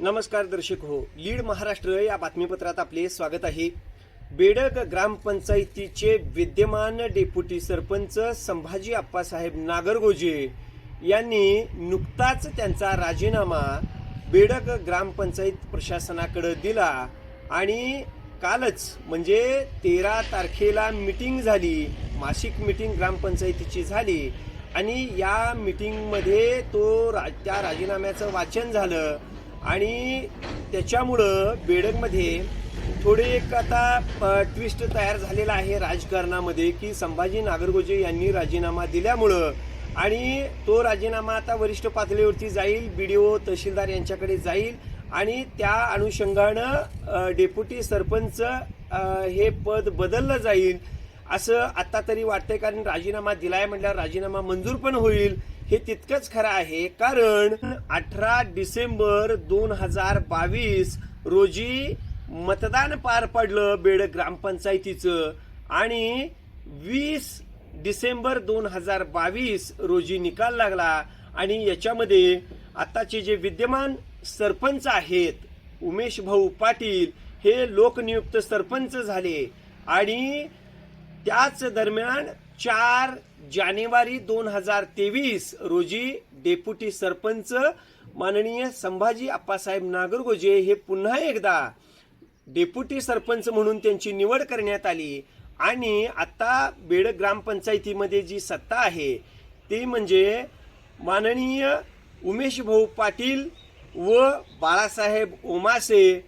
नमस्कार दर्शक हो. लीड महाराष्ट्र या बातमीपत्रात आपले स्वागत आहे. बेडक ग्रामपंचायतीचे विद्यमान डेप्युटी सरपंच संभाजी आप्पासाहेब नागरगोजे यांनी नुकताच त्यांचा राजीनामा बेडक ग्रामपंचायत प्रशासनाकडे दिला आणि कालच म्हणजे तेरा तारखेला मिटिंग झाली मासिक मिटिंग ग्रामपंचायतीची झाली आणि या मिटिंगमध्ये तो रा त्या राजीनाम्याचं वाचन झालं. आणि त्याच्यामुळं बेडगमध्ये थोडे एक आता ट्विस्ट तयार झालेला आहे राजकारणामध्ये की संभाजी नागरगोजे यांनी राजीनामा दिल्यामुळं आणि तो राजीनामा आता वरिष्ठ पातळीवरती जाईल बी डी ओ तहसीलदार यांच्याकडे जाईल आणि त्या अनुषंगानं डेप्युटी सरपंच हे पद बदललं जाईल असं आता तरी वाटतंय. कारण राजीनामा दिलाय म्हटल्यावर राजीनामा मंजूर पण होईल. हे तितकंच खरं आहे कारण अठरा डिसेंबर दोन हजार बावीस रोजी मतदान पार पडलं बेड ग्रामपंचायतीचं. आणि वीस डिसेंबर दोन हजार बावीस रोजी निकाल लागला. आणि याच्यामध्ये आताचे जे विद्यमान सरपंच आहेत उमेश भाऊ पाटील हे लोकनियुक्त सरपंच झाले. आणि त्याच दरम्यान चार जानेवारी दोन हजार तेवीस रोजी डेप्युटी सरपंच माननीय संभाजी आप्पासाहेब नागरगोजे हे पुन्हा एकदा डेप्युटी सरपंच म्हणून त्यांची निवड करण्यात आली. आणि आता बेड ग्रामपंचायतीमध्ये जी सत्ता आहे ती म्हणजे माननीय उमेश भाऊ पाटील व बाळासाहेब ओमासे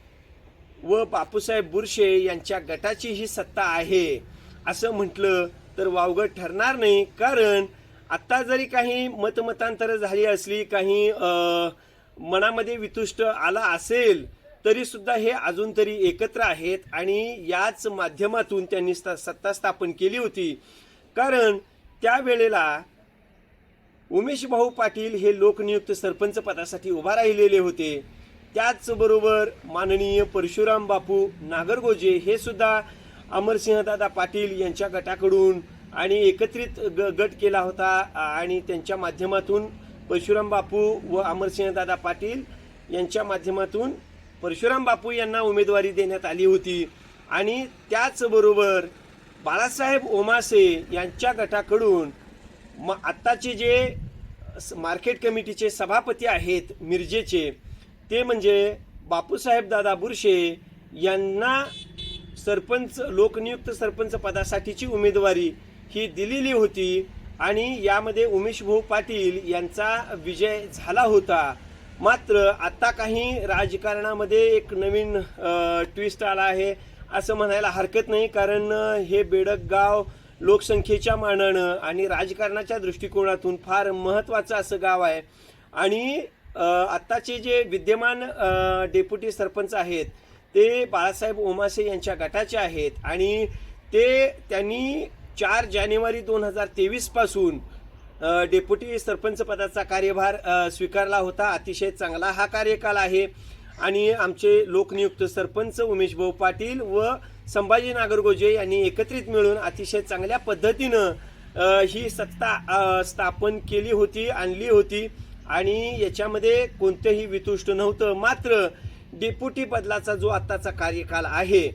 व बापूसाहेब बुरशे यांच्या गटाची ही सत्ता आहे. असं म्हटलं तर वावगं ठरणार नाही. कारण आत्ता जरी काही मतमतांतर झाली असली काही मनामध्ये वितुष्ट आला असेल तरी सुद्धा हे अजून तरी एकत्र आहेत आणि याच माध्यमातून त्यांनी सत्ता स्थापन केली होती. कारण त्यावेळेला उमेश भाऊ पाटील हे लोकनियुक्त सरपंच पदासाठी उभा राहिलेले होते. त्याचबरोबर माननीय परशुराम बापू नागरगोजे हे सुद्धा अमरसिंहदादा पाटील यांच्या गटाकडून आणि एकत्रित ग गट केला होता आणि त्यांच्या माध्यमातून परशुराम बापू व अमरसिंहदादा पाटील यांच्या माध्यमातून परशुराम बापू यांना उमेदवारी देण्यात आली होती. आणि त्याचबरोबर बाळासाहेब ओमासे यांच्या गटाकडून म आत्ताचे जे मार्केट कमिटीचे सभापती आहेत मिरजेचे ते म्हणजे बापूसाहेब दादा बुरशे यांना सरपंच लोकनियुक्त सरपंच पदासाठीची उमेदवारी ही दिलेली होती आणि यामध्ये उमेश भाऊ पाटील यांचा विजय झाला होता. मात्र आता काही राजकारणामध्ये एक नवीन ट्विस्ट आला आहे असं म्हणायला हरकत नाही कारण हे बेडकगाव लोकसंख्येच्या मानानं आणि राजकारणाच्या दृष्टिकोनातून फार महत्त्वाचं असं गाव आहे. आणि आत्ताचे जे विद्यमान डेप्युटी सरपंच आहेत ते बाळासाहेब ओमासे यांच्या गटाचे आहेत आणि ते त्यांनी चार जानेवारी दोन हजार तेवीसपासून डेप्युटी सरपंच पदाचा कार्यभार स्वीकारला होता. अतिशय चांगला हा कार्यकाल आहे. आणि आमचे लोकनियुक्त सरपंच उमेश भाऊ पाटील व संभाजी नागरगोजे यांनी एकत्रित मिळून अतिशय चांगल्या पद्धतीनं ही सत्ता स्थापन केली होती आणली होती. आणि याच्यामध्ये कोणतंही वितुष्ट नव्हतं. मात्र डेप्युटी बदलाचा जो आत्ताचा कार्यकाल आहे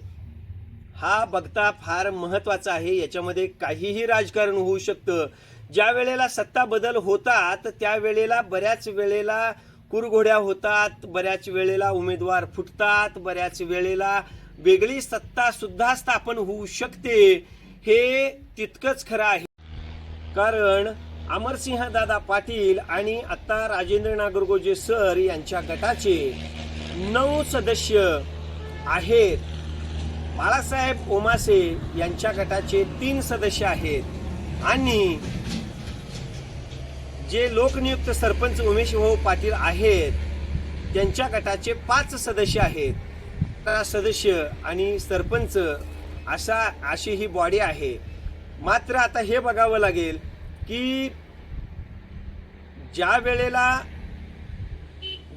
हा बघता फार महत्त्वाचा आहे. याच्यामध्ये काहीही राजकारण होऊ शकतं. ज्या वेळेला सत्ता बदल होतात त्यावेळेला बऱ्याच वेळेला कुरघोड्या होतात बऱ्याच वेळेला उमेदवार फुटतात बऱ्याच वेळेला वेगळी सत्ता सुद्धा स्थापन होऊ शकते हे तितकंच खरं आहे. कारण अमरसिंह दादा पाटील आणि आत्ता राजेंद्र नागरगोजे सर यांच्या गटाचे नऊ सदस्य आहेत. बाळासाहेब ओमासे यांच्या गटाचे तीन सदस्य आहेत. आणि जे लोकनियुक्त सरपंच उमेश भाऊ पाटील आहेत त्यांच्या गटाचे पाच सदस्य आहेत. सदस्य आणि सरपंच अशा अशी ही बॉडी आहे. मात्र आता हे बघावं लागेल की ज्या वेळेला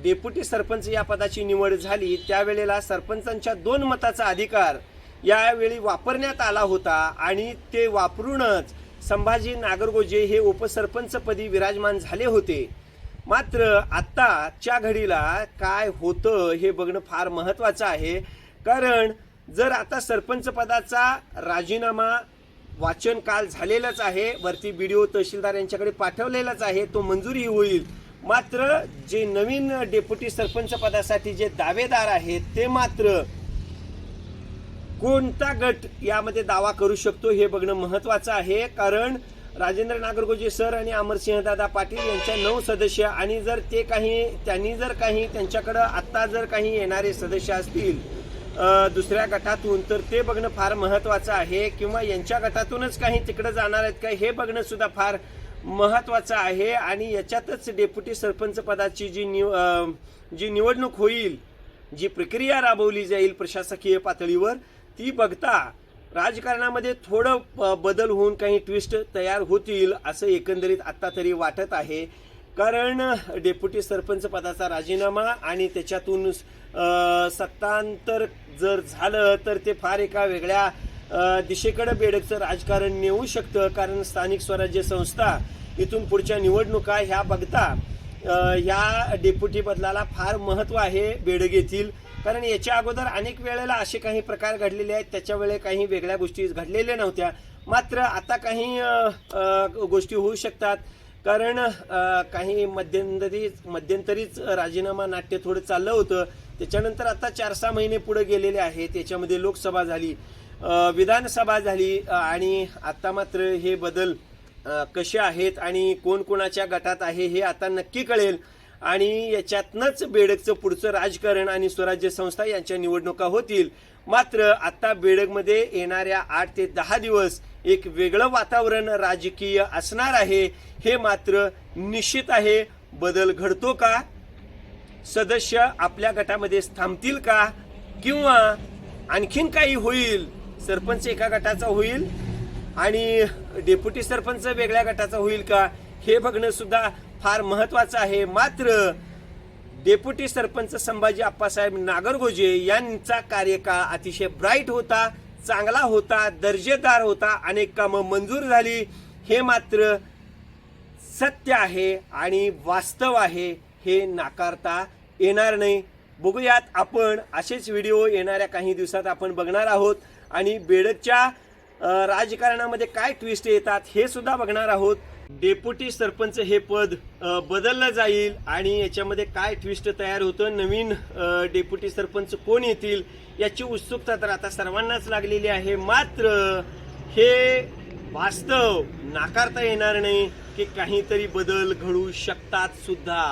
डेप्युटी सरपंच या पदाची निवड झाली त्यावेळेला सरपंचांच्या दोन मताचा अधिकार यावेळी वापरण्यात आला होता आणि ते वापरूनच संभाजी नागरगोजे हे उपसरपंचपदी विराजमान झाले होते. मात्र आत्ताच्या घडीला काय होतं हे बघणं फार महत्वाचं आहे. कारण जर आता सरपंच पदाचा राजीनामा वाचन काल झालेलंच आहे वरती बीडीओ तहसीलदार यांच्याकडे पाठवलेलाच आहे तो मंजुरी होईल. मात्र जे नवीन डेप्युटी सरपंच पदासाठी जे दावेदार आहेत ते मात्र कोणता गट यामध्ये दावा करू शकतो हे बघणं महत्वाचं आहे. कारण राजेंद्र नागरगोजे सर आणि अमरसिंहदादा पाटील यांच्या नऊ सदस्य आणि जर ते काही त्यांनी जर काही त्यांच्याकडं आत्ता जर काही येणारे सदस्य असतील दुसऱ्या गटातून तर ते बघणं फार महत्वाचं आहे. किंवा यांच्या गटातूनच काही तिकडं जाणार आहेत का हे बघणं सुद्धा फार महत्वाचं आहे आणि याच्यातच डेप्युटी सरपंच पदाची जी निव जी निवडणूक होईल जी प्रक्रिया राबवली जाईल प्रशासकीय पातळीवर ती बघता राजकारणामध्ये थोडं बदल होऊन काही ट्विस्ट तयार होतील असं एकंदरीत आत्ता तरी वाटत आहे. कारण डेप्युटी सरपंच पदाचा राजीनामा आणि त्याच्यातून सत्तांतर जर झालं तर ते फार एका वेगळ्या दिशेकडे बेडकचं राजकारण नेऊ शकतं कारण स्थानिक स्वराज्य संस्था इथून पुढच्या निवडणुका ह्या बघता या डेप्युटी बदलाला फार महत्त्व आहे बेडग येथील. कारण याच्या अगोदर अनेक वेळेला असे काही प्रकार घडलेले आहेत त्याच्या वेळे काही वेगळ्या गोष्टी घडलेल्या नव्हत्या. मात्र आता काही गोष्टी होऊ शकतात. कारण काही मध्यंतरी मध्यंतरीच राजीनामा नाट्य थोडं चाललं होतं. त्याच्यानंतर आता चार सहा महिने पुढे गेलेले आहेत. त्याच्यामध्ये लोकसभा झाली. विधानसभा झाली आणि आता मात्र हे बदल कसे आहेत आणि कोण कोणाच्या गटात आहे हे आता नक्की कळेल. आणि याच्यातनंच बेडकचं पुढचं राजकारण आणि स्वराज्य संस्था यांच्या निवडणुका होतील. मात्र आता बेडकमध्ये येणाऱ्या आठ ते दहा दिवस एक वेगळं वातावरण राजकीय असणार आहे हे मात्र निश्चित आहे. बदल घडतो का? सदस्य आपल्या गटामध्ये थांबतील का? किंवा आणखीन काही होईल? सरपंच एका गटाचा होईल आणि डेप्युटी सरपंच वेगळ्या गटाचा होईल का हे बघणं सुद्धा फार महत्वाचं आहे. मात्र डेप्युटी सरपंच संभाजी आप्पासाहेब नागरगोजे यांचा कार्यकाळ अतिशय ब्राईट होता चांगला होता दर्जेदार होता अनेक कामं मंजूर झाली. हे मात्र सत्य आहे आणि वास्तव आहे हे नाकारता येणार नाही. बघूयात आपण असेच व्हिडिओ येणाऱ्या काही दिवसात आपण बघणार आहोत. आणि बेडकच्या राजकारणामध्ये काय ट्विस्ट येतात हे सुद्धा बघणार आहोत. डेप्युटी सरपंच हे पद बदललं जाईल आणि याच्यामध्ये काय ट्विस्ट तयार होतं? नवीन डेप्युटी सरपंच कोण येतील? याची उत्सुकता तर आता सर्वांनाच लागलेली आहे. मात्र हे वास्तव नाकारता येणार नाही की काहीतरी बदल घडू शकतात सुद्धा.